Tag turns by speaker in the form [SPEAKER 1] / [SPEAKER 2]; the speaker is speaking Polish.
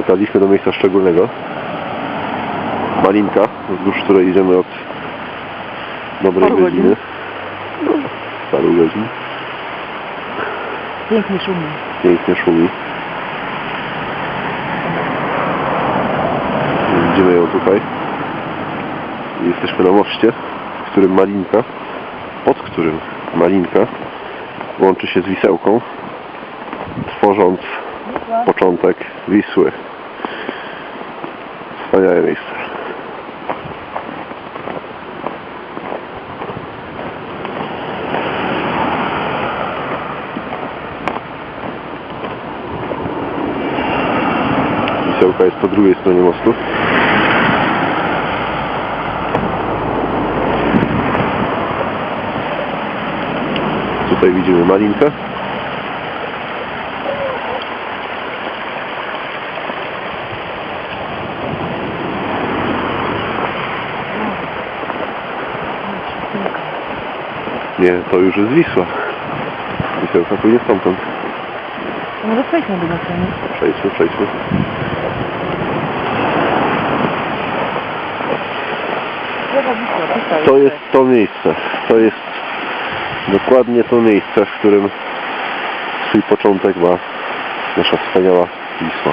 [SPEAKER 1] Dotarliśmy do miejsca szczególnego. Malinka, wzdłuż której idziemy od dobrej
[SPEAKER 2] Paru
[SPEAKER 1] godziny.
[SPEAKER 2] godzin.
[SPEAKER 1] No, paru godzin.
[SPEAKER 2] Pięknie szumi.
[SPEAKER 1] Pięknie szumi. Widzimy ją tutaj. Jesteśmy na moście, w którym Malinka, pod którym Malinka łączy się z Wisełką, tworząc początek Wisły. Wspaniałe miejsce. Wisełka jest po drugiej stronie mostu. Tutaj widzimy Malinkę. Nie, to już jest Wisła. Wisełka płynie stamtąd.
[SPEAKER 2] Może przejdźmy do basenu.
[SPEAKER 1] Przejdźmy, przejdźmy. To jest to miejsce. To jest dokładnie to miejsce, w którym swój początek ma nasza wspaniała Wisła.